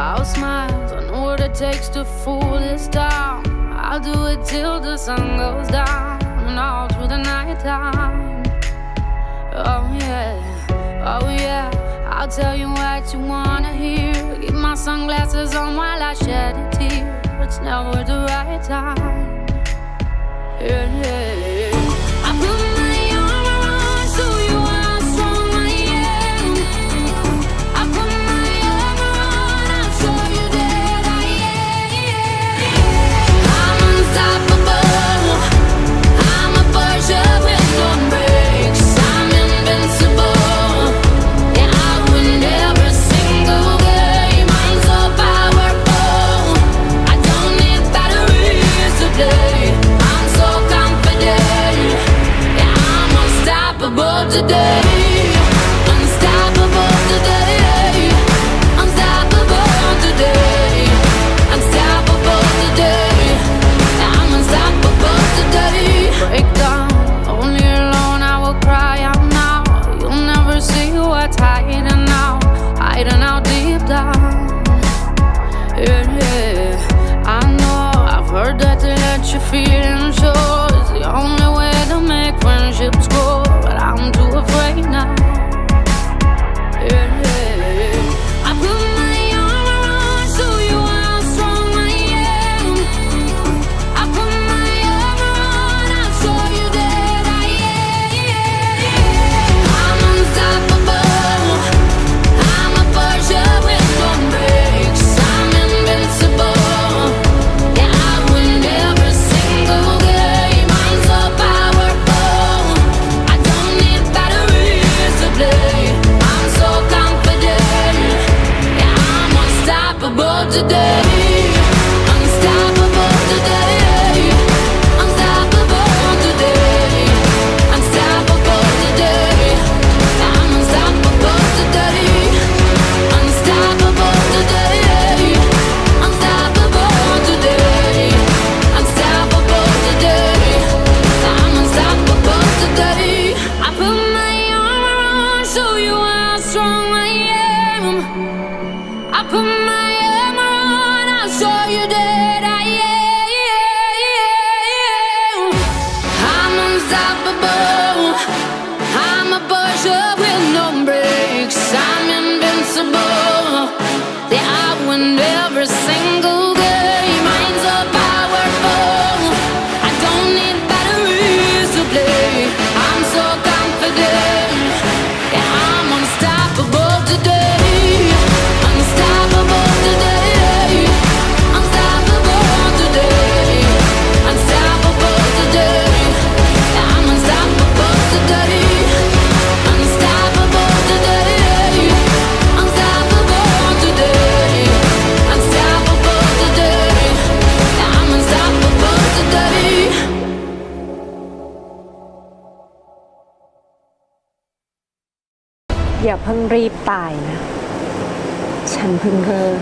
I'll I know what it takes to fool this town. I'll do it till the sun goes down and all through the night time. Oh yeah, oh yeah. I'll tell you what you wanna hear. Keep my sunglasses on while I shed a tear. It's never the right time. yeah. yeah, yeah. for you. put my armor on, I'll show you that. อย่าเพิ่งรีบตายนะ ฉันเพิ่งเริ่ม